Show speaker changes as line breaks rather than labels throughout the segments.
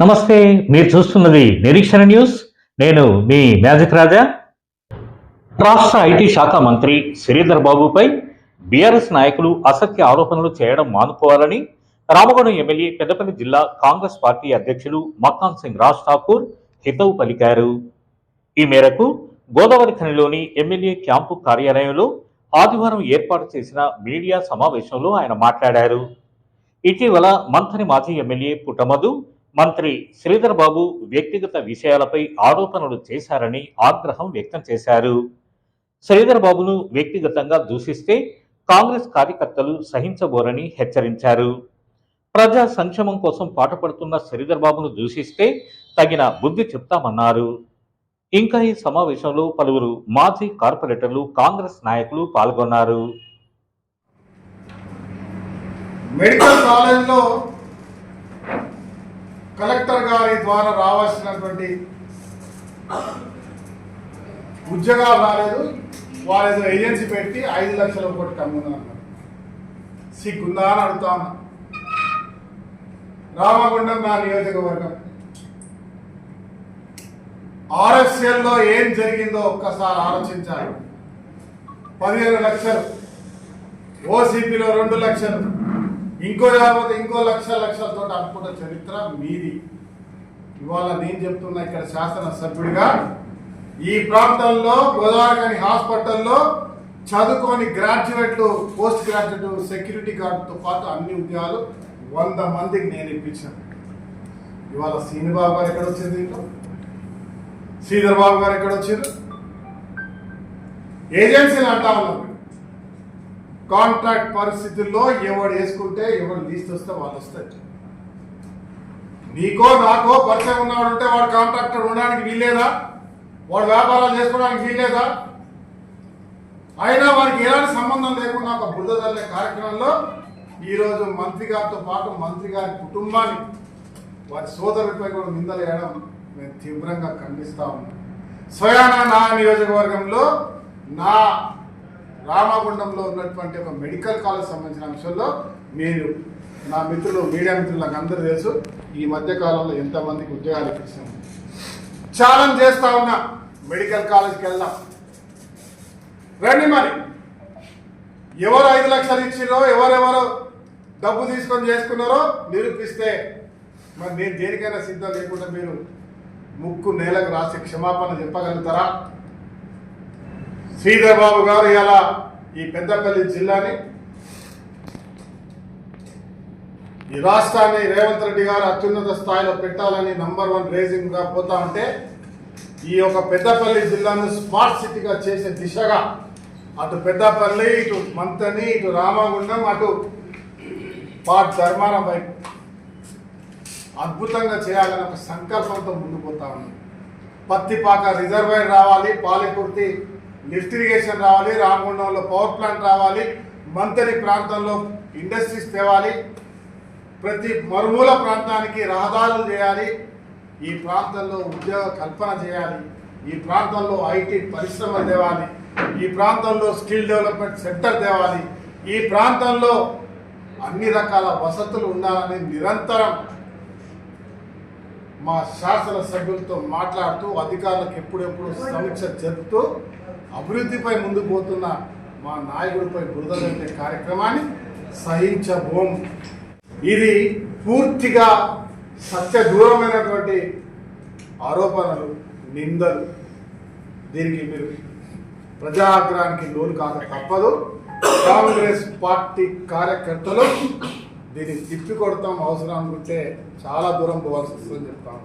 నమస్తే మీరు చూస్తున్నది నిరీక్షణ న్యూస్. నేను మీ మ్యాజిక్ రాజా. రాష్ట్ర ఐటీ శాఖ మంత్రి శ్రీధర్ బాబుపై బీఆర్ఎస్ నాయకులు అసత్య ఆరోపణలు చేయడం మానుకోవాలని రామగుండం ఎమ్మెల్యే పెద్దపల్లి జిల్లా కాంగ్రెస్ పార్టీ అధ్యక్షులు మక్కాన్ సింగ్ రాజ్ ఠాకూర్ హితవు పలికారు. ఈ మేరకు గోదావరి ఖనిలోని ఎమ్మెల్యే క్యాంపు కార్యాలయంలో ఆదివారం ఏర్పాటు చేసిన మీడియా సమావేశంలో ఆయన మాట్లాడారు. ఇటీవల మంత్రి మాజీ ఎమ్మెల్యే పుట్టమధు మంత్రి శ్రీధర్ బాబు వ్యక్తిగత విషయాలపై ఆరోపణలు చేశారని ఆగ్రహం వ్యక్తం చేశారు. శ్రీధర్ బాబును వ్యక్తిగతంగా దూషిస్తే కాంగ్రెస్ కార్యకర్తలు సహించబోరని హెచ్చరించారు. ప్రజా సంక్షేమం కోసం పాటుపడుతున్న శ్రీధర్ బాబును దూషిస్తే తగిన బుద్ధి చెప్తామన్నారు. ఇంకా ఈ సమావేశంలో పలువురు మాజీ కార్పొరేటర్లు కాంగ్రెస్ నాయకులు పాల్గొన్నారు.
మెడికల్ కాలేజ్లో కలెక్టర్ గారి ద్వారా రావాల్సినటువంటి ఉద్యోగాలు రాలేదు. వారు ఏదో ఏజెన్సీ పెట్టి ఐదు లక్షల ఒకటి కమ్ముందన్నారు సిగ్గుందా అని అడుగుతాను రామగుండం నా నియోజకవర్గం. ఆర్ఎస్ఎల్లో ఏం జరిగిందో ఒక్కసారి ఆలోచించాలి. పదిహేను లక్షలు. ఓసీపీలో రెండు లక్షలు. ఇంకో లేకపోతే ఇంకో లక్ష లక్షలతో అనుకున్న చరిత్ర మీది. ఇవాళ నేను చెప్తున్నా ఇక్కడ శాసనసభ్యుడిగా ఈ ప్రాంతంలో గోదావరి హాస్పిటల్లో చదువుకొని గ్రాడ్యుయేట్లు పోస్ట్ గ్రాడ్యుయేట్ సెక్యూరిటీ గార్డుతో పాటు అన్ని ఉద్యోగాలు వంద మందికి నేను ఇప్పించాను. ఇవాళ శ్రీనిబాబు గారు ఎక్కడ వచ్చింది దీంట్లో? శ్రీధర్ బాబు గారు ఎక్కడ వచ్చారు? ఏజెన్సీలు అంటా ఉన్నారు. కాంట్రాక్ట్ పరిస్థితుల్లో ఎవడు వేసుకుంటే ఎవడు తీసుకొస్తే వాళ్ళు వస్తాయి నీకో నాకో పరిచయం ఉన్నవాడు ఉంటే వాడు కాంట్రాక్టర్ ఉండడానికి వీల్లేదా? వాడు వ్యాపారాలు చేసుకోవడానికి వీల్లేదా? అయినా వారికి ఎలాంటి సంబంధం లేకుండా ఒక బుద్ధ తల్లే కార్యక్రమంలో ఈరోజు మంత్రి గారితో పాటు మంత్రి గారి కుటుంబాన్ని వారి సోదరులపై కూడా నిందలేయడం వేయడం తీవ్రంగా ఖండిస్తా ఉన్నాం. స్వయాన నా నియోజకవర్గంలో నా రామగుండంలో ఉన్నటువంటి ఒక మెడికల్ కాలేజ్ సంబంధించిన అంశంలో మీరు నా మిత్రులు మీడియా మిత్రులు నాకు అందరూ తెలుసు ఈ మధ్య కాలంలో ఎంతమందికి ఉద్యోగాలు ఇప్పించాము ఛాలెంజ్ చేస్తా ఉన్నా మెడికల్ కాలేజ్కి వెళ్దాం. రండి మరి. ఎవరు ఐదు లక్షలు ఇచ్చిరో ఎవరెవరు డబ్బు తీసుకొని చేసుకున్నారో నిరూపిస్తే మరి నేను దేనికైనా సిద్ధం లేకుండా మీరు ముక్కు నేలకు రాసి క్షమాపణ చెప్పగలుగుతారా? శ్రీధర్ బాబు గారు ఇలా ఈ పెద్దపల్లి జిల్లాని ఈ రాష్ట్రాన్ని రేవంత్ రెడ్డి గారు అత్యున్నత స్థాయిలో పెట్టాలని నంబర్ వన్ రేజింగ్గా పోతా ఉంటే ఈ యొక్క పెద్దపల్లి జిల్లాను స్మార్ట్ సిటీగా చేసే దిశగా అటు పెద్దపల్లి ఇటు మంతని ఇటు రామగుండం అటు పాట్ ధర్మారం వైపు అద్భుతంగా చేయాలని ఒక సంకల్పంతో ముందుకు పోతా ఉన్నాం. పత్తిపాక రిజర్వాయర్ రావాలి పాలికుర్తి లిఫ్ట్ ఇరిగేషన్ రావాలి రామగుండంలో పవర్ ప్లాంట్ రావాలి మంతని ప్రాంతంలో ఇండస్ట్రీస్ తేవాలి ప్రతి మరుమూల ప్రాంతానికి రహదారులు చేయాలి ఈ ప్రాంతంలో ఉద్యోగ కల్పన చేయాలి ఈ ప్రాంతంలో ఐటీ పరిశ్రమ తేవాలి ఈ ప్రాంతంలో స్కిల్ డెవలప్మెంట్ సెంటర్ తేవాలి ఈ ప్రాంతంలో అన్ని రకాల వసతులు ఉండాలని నిరంతరం మా శాసన సభ్యులతో మాట్లాడుతూ అధికారులకు ఎప్పుడెప్పుడు సమీక్ష జరుపుతూ అభివృద్ధిపై ముందు పోతున్న మా నాయకుడిపై బురద కార్యక్రమాన్ని సహించబోం. ఇది పూర్తిగా సత్య దూరమైనటువంటి ఆరోపణలు నిందలు. దీనికి మీరు ప్రజాగ్రహానికి లోను కాక తప్పదు. కాంగ్రెస్ పార్టీ కార్యకర్తలు దీన్ని తిప్పి కొడతాం అవసరం అనుకుంటే చాలా దూరం పోవాల్సి వస్తుందని చెప్తాను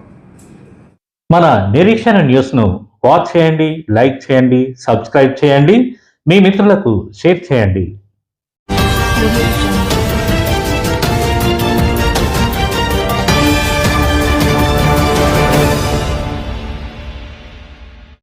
మన నిరీక్షణ న్యూస్ను వాచ్ చేయండి లైక్ చేయండి సబ్స్క్రైబ్ చేయండి మీ మిత్రులకు షేర్ చేయండి
Audio Jungle.